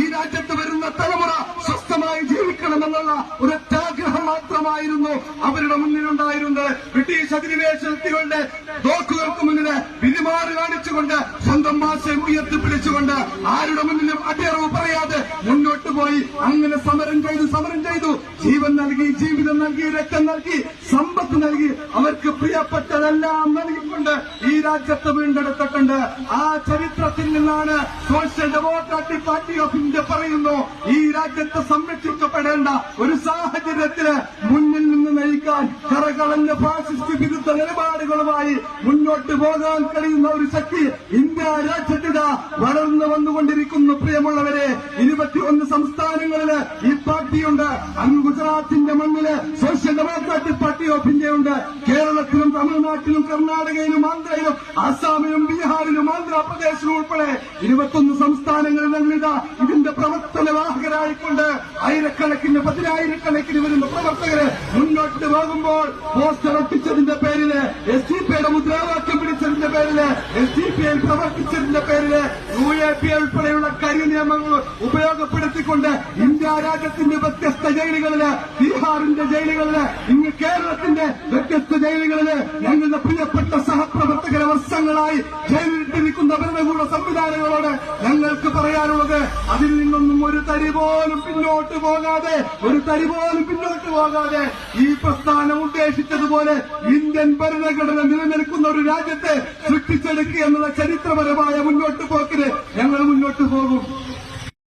ഈ രാജ്യത്ത് വരുന്ന തലമുറ സ്വസ്ഥമായി ജീവിക്കണമെന്നുള്ള ഒരു ആഗ്രഹം മാത്രമായിരുന്നു അവരുടെ മുന്നിലുണ്ടായിരുന്നത്. ബ്രിട്ടീഷ് അധിനിവേശ ശക്തികളുടെ തോക്കുകൾക്ക് മുന്നിൽ പിന്മാറി കാണിച്ചുകൊണ്ട് സ്വന്തം ഭാഷയെ ഉയർത്തിപ്പിടിച്ചുകൊണ്ട് ആരുടെ മുന്നിലും അടിയറവ് പറയാതെ മുന്നോട്ട് പോയി. അങ്ങനെ സമരം ചെയ്തു സമരം ചെയ്തു. ജീവൻ നൽകി ജീവിതം നൽകി രക്തം നൽകി സമ്പത്ത് നൽകി. അവർക്ക് പ്രിയപ്പെട്ടതെല്ലാം നൽകിക്കൊണ്ട് ഈ രാജ്യത്ത് വീണ്ടെടുത്തിട്ടുണ്ട്. ആ ഡെമോക്രാറ്റിക് പാർട്ടി ഓഫ് ഇന്ത്യ പറയുന്നു ഈ രാജ്യത്ത് സംരക്ഷിക്കപ്പെടേണ്ട ഒരു സാഹചര്യത്തിൽ മുന്നിൽ നിന്ന് നയിക്കാൻ കറകളഞ്ഞ ഫാസിസ്റ്റ് വിരുദ്ധ നിലപാടുകളുമായി മുന്നോട്ട് പോകാൻ കഴിയുന്ന ഒരു ശക്തി ഇന്ത്യ രാജ്യത്തിത വളർന്നു വന്നുകൊണ്ടിരിക്കുന്നു. പ്രിയമുള്ളവരെ ഇരുപത്തിയൊന്ന് സംസ്ഥാനങ്ങളിൽ ഈ പാർട്ടിയുണ്ട്. അന്ന് ഗുജറാത്തിന്റെ മണ്ണിൽ സോഷ്യൽ ഡെമോക്രാറ്റിക് പാർട്ടി ഓഫ് ഇന്ത്യയുണ്ട്. കേരളത്തിലും തമിഴ്നാട്ടിലും കർണാടകയിലും ആന്ധ്രയിലും അസാമിലും ബീഹാറിലും ആന്ധ്രാപ്രദേശിലും ഉൾപ്പെടെ ഇരുപത്തൊന്ന് സംസ്ഥാനങ്ങളിൽ നിർമ്മിത ഇതിന്റെ പ്രവർത്തനവാഹകരായിക്കൊണ്ട് ആയിരക്കണക്കിന് പതിനായിരക്കണക്കിന് വരുന്ന പ്രവർത്തകര് മുന്നോട്ട് പോകുമ്പോൾ പോസ്റ്റർ ഒട്ടിച്ചതിന്റെ പേരിൽ എസ് ഡി പിയുടെ മുദ്രാവാക്യം പിടിച്ചതിന്റെ പേരിൽ എസ് ഡി ഐ പ്രവർത്തിച്ചതിന്റെ പേരിൽ യു എ പി ഉൾപ്പെടെയുള്ള കരി നിയമങ്ങൾ ഉപയോഗപ്പെടുത്തിക്കൊണ്ട് ഇന്ത്യ രാജ്യത്തിന്റെ വ്യത്യസ്ത ജയിലുകളിൽ ബീഹാറിന്റെ ജയിലുകളിൽ ഇന്ന് കേരളത്തിന്റെ വ്യത്യസ്ത ജയിലുകളിൽ ഞങ്ങളുടെ പ്രിയപ്പെട്ട സഹപ്രവർത്തകരെ വർഷങ്ങളായി ജയിലിട്ടിരിക്കുന്ന ഭരണകൂട സംവിധാനങ്ങളോട് ഞങ്ങൾക്ക് പറയാനുള്ളത് അതിൽ നിന്നൊന്നും ഒരു തരി പോലും പിന്നോട്ട് പോകാതെ ഒരു തരി പോലും പിന്നോട്ട് പോകാതെ ഈ പ്രസ്ഥാനം ഉദ്ദേശിച്ചതുപോലെ ഇന്ത്യൻ ഭരണഘടന നിലനിൽക്കുന്ന ഒരു രാജ്യത്തെ സൃഷ്ടിച്ചെടുക്കുക എന്നുള്ള ചരിത്രപരമായ മുന്നോട്ട് പോക്കിന് Oh,